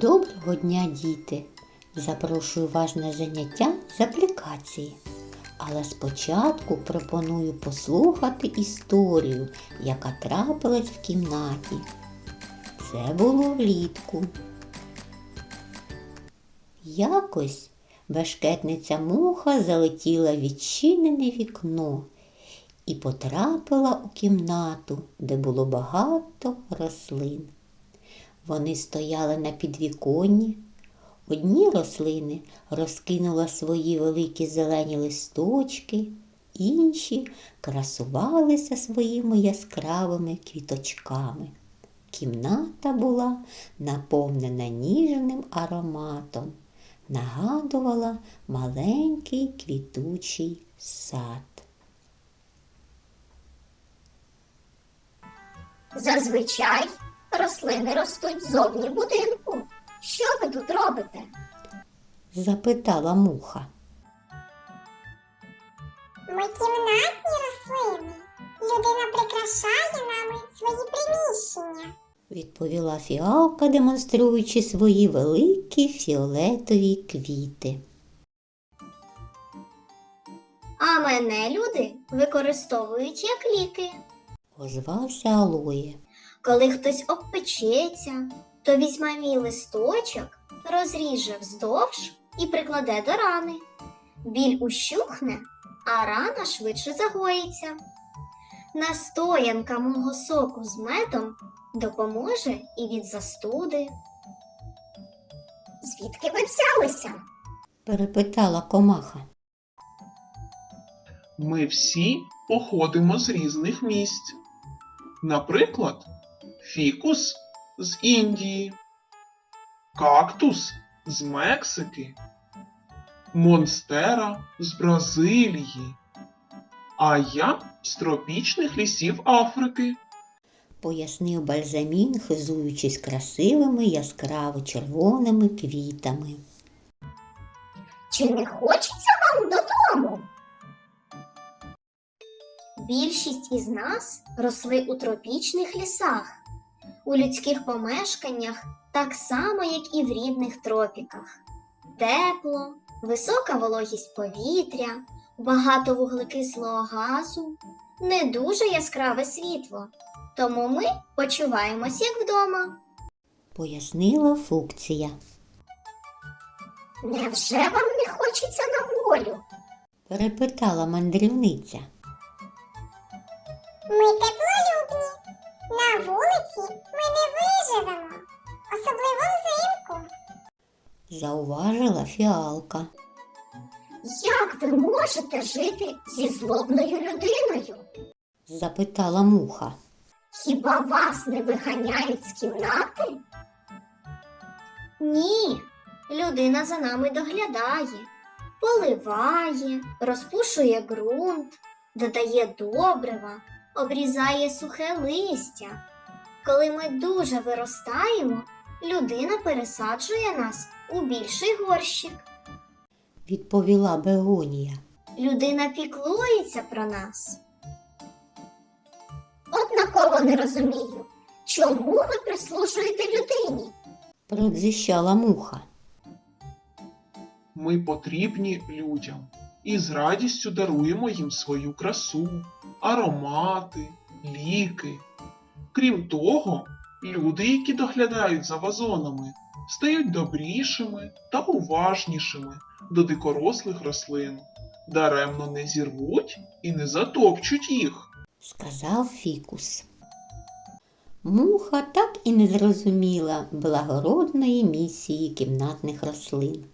Доброго дня, діти! Запрошую вас на заняття з аплікації. Але спочатку пропоную послухати історію, яка трапилась в кімнаті. Це було влітку. Якось бешкетниця муха залетіла відчинене вікно і потрапила у кімнату, де було багато рослин. Вони стояли на підвіконні. Одні рослини розкинула свої великі зелені листочки, інші красувалися своїми яскравими квіточками. Кімната була наповнена ніжним ароматом, нагадувала маленький квітучий сад. Зазвичай рослини ростуть зовні будинку. Що ви тут робите? Запитала муха. Ми кімнатні рослини. Людина прикрашає нами свої приміщення. відповіла фіалка, демонструючи свої великі фіолетові квіти. А мене люди використовують як ліки. Озвався Алоє. Коли хтось обпечеться, то візьме мій листочок, розріже вздовж і прикладе до рани. Біль ущухне, а рана швидше загоїться. Настоянка мого соку з медом допоможе і від застуди. Звідки ви взялися? перепитала комаха. Ми всі походимо з різних місць. Наприклад, фікус з Індії, кактус з Мексики, монстера з Бразилії, а я з тропічних лісів Африки. Пояснив бальзамін, хизуючись красивими яскраво червоними квітами. Чи не хочеться вам додому? Більшість із нас росли у тропічних лісах, у людських помешканнях так само, як і в рідних тропіках. Тепло, висока вологість повітря, багато вуглекислого газу, не дуже яскраве світло. Тому ми почуваємось як вдома. Пояснила фукція. Невже вам не хочеться на волю? Перепитала мандрівниця. Ми теплолюбні. Зауважила фіалка. Як ви можете жити зі злобною людиною? Запитала муха. Хіба вас не виганяють з кімнати? Ні, людина за нами доглядає, поливає, розпушує ґрунт, додає добрива, обрізає сухе листя. Коли ми дуже виростаємо, людина пересаджує нас у більший горщик. Відповіла Бегонія. Людина піклується про нас. Однаково не розумію, чому ви прислужуєте людині? Продзищала муха. Ми потрібні людям і з радістю даруємо їм свою красу, аромати, ліки. Крім того, люди, які доглядають за вазонами, стають добрішими та уважнішими до дикорослих рослин, даремно не зірвуть і не затопчуть їх. сказав фікус. Муха так і не зрозуміла благородної місії кімнатних рослин.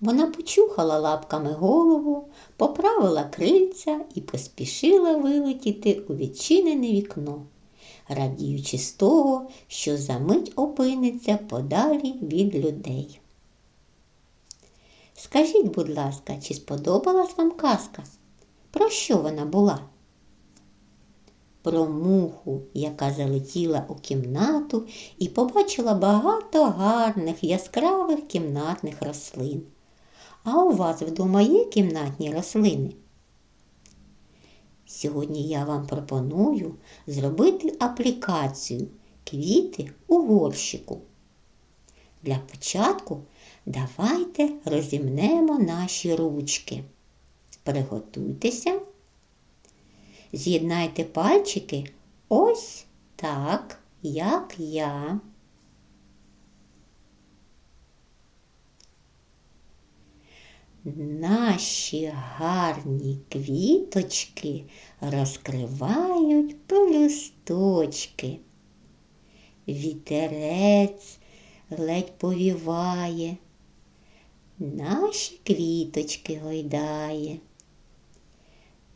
Вона почухала лапками голову, поправила крильця і поспішила вилетіти у відчинене вікно, радіючи з того, що за мить опиниться подалі від людей. Скажіть, будь ласка, чи сподобалась вам казка? Про що вона була? про муху, яка залетіла у кімнату і побачила багато гарних яскравих кімнатних рослин. А у вас вдома є кімнатні рослини? Сьогодні я вам пропоную зробити аплікацію квіти у горщику. Для початку давайте розімнемо наші ручки. Приготуйтеся. З'єднайте пальчики ось так, як я. Наші гарні квіточки розкривають пелюсточки. Вітерець ледь повіває, наші квіточки гойдає.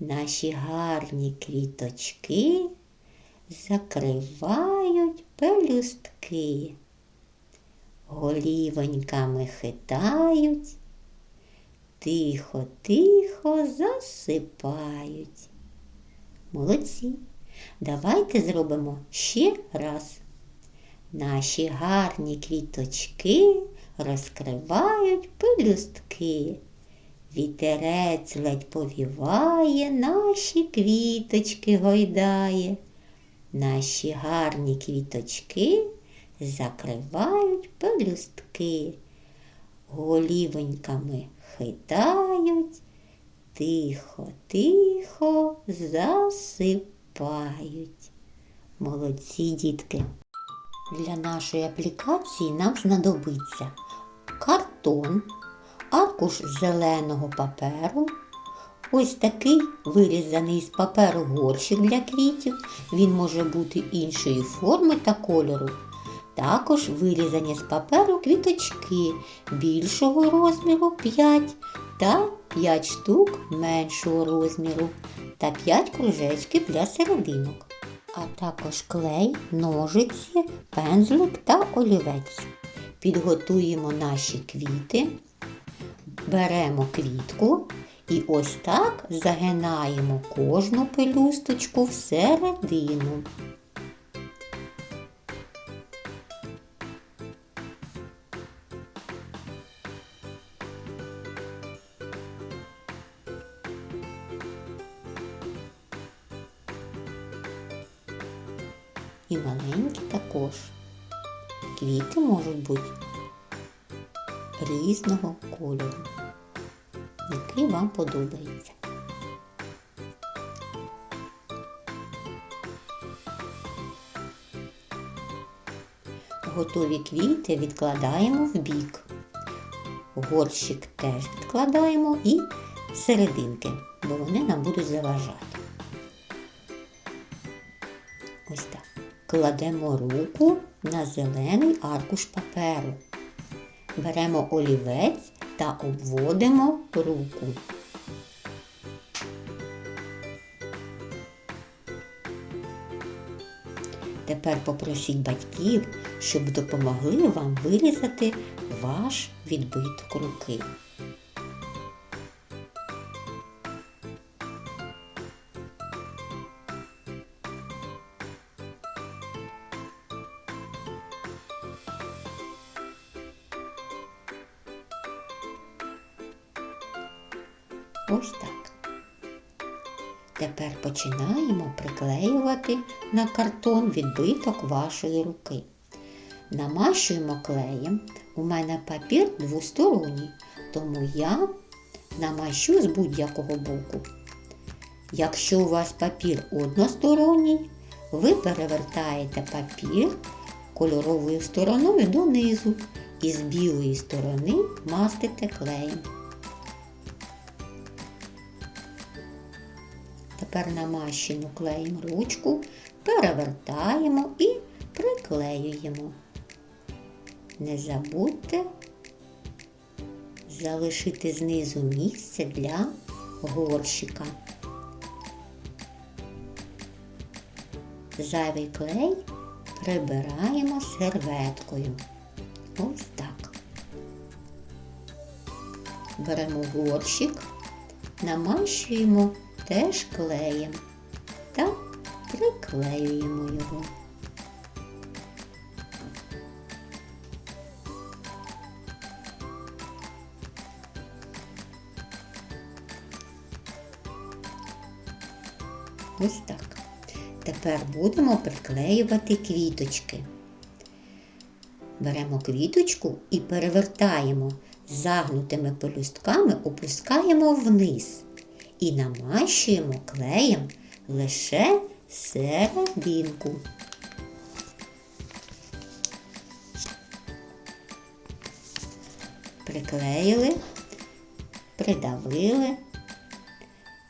Наші гарні квіточки закривають пелюстки, голівоньками хитають, тихо-тихо засипають. Молодці. Давайте зробимо ще раз. Наші гарні квіточки розкривають пелюстки. Вітерець ледь повіває, наші квіточки гойдає. Наші гарні квіточки закривають пелюстки, голівоньками хитають, тихо-тихо засипають. Молодці дітки! Для нашої аплікації нам знадобиться картон, аркуш зеленого паперу, ось такий вирізаний з паперу горщик для квітів. Він може бути іншої форми та кольору. Також вирізані з паперу квіточки більшого розміру 5 та 5 штук меншого розміру та 5 кружечків для серединок а також клей, ножиці, пензлик та олівець. Підготуємо наші квіти, беремо квітку і ось так загинаємо кожну пелюсточку всередину. І маленькі також. Квіти можуть бути різного кольору, який вам подобається. Готові квіти відкладаємо в бік. Горщик теж відкладаємо і серединки, бо вони нам будуть заважати. Кладемо руку на зелений аркуш паперу. Беремо олівець та обводимо руку. Тепер попросіть батьків, щоб допомогли вам вирізати ваш відбиток руки. Ось так. Тепер починаємо приклеювати на картон відбиток вашої руки. Намащуємо клеєм. У мене папір двосторонній, тому я намащу з будь-якого боку. Якщо у вас папір односторонній, ви перевертаєте папір кольоровою стороною донизу і з білої сторони мастите клеєм. Тепер намащену клеєм ручку перевертаємо і приклеюємо. Не забудьте залишити знизу місце для горщика. Зайвий клей прибираємо серветкою. Ось так. Беремо горщик, намащуємо теж клеєм та приклеюємо його. Ось так. Тепер будемо приклеювати квіточки. Беремо квіточку і перевертаємо загнутими пелюстками, опускаємо вниз і намащуємо клеєм лише серединку. Приклеїли, придавили.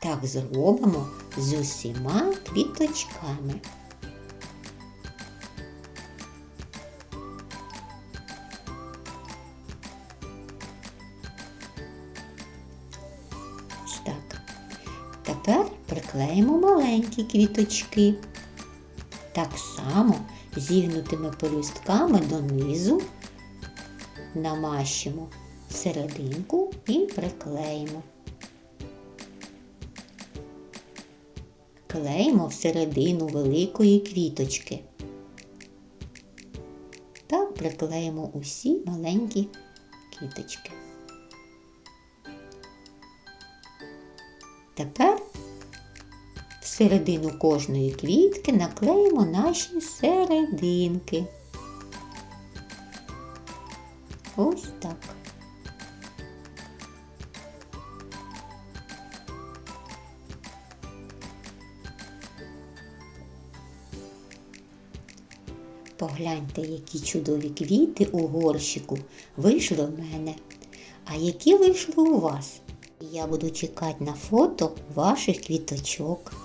Так зробимо з усіма квіточками. Маленькі квіточки. Так само зігнутими пелюстками донизу намащимо серединку і приклеїмо. Клеїмо всередину великої квіточки. Так приклеїмо усі маленькі квіточки. Тепер всередину кожної квітки наклеїмо наші серединки. Ось так. Погляньте, які чудові квіти у горщику вийшли в мене. А які вийшли у вас? Я буду чекати на фото ваших квіточок.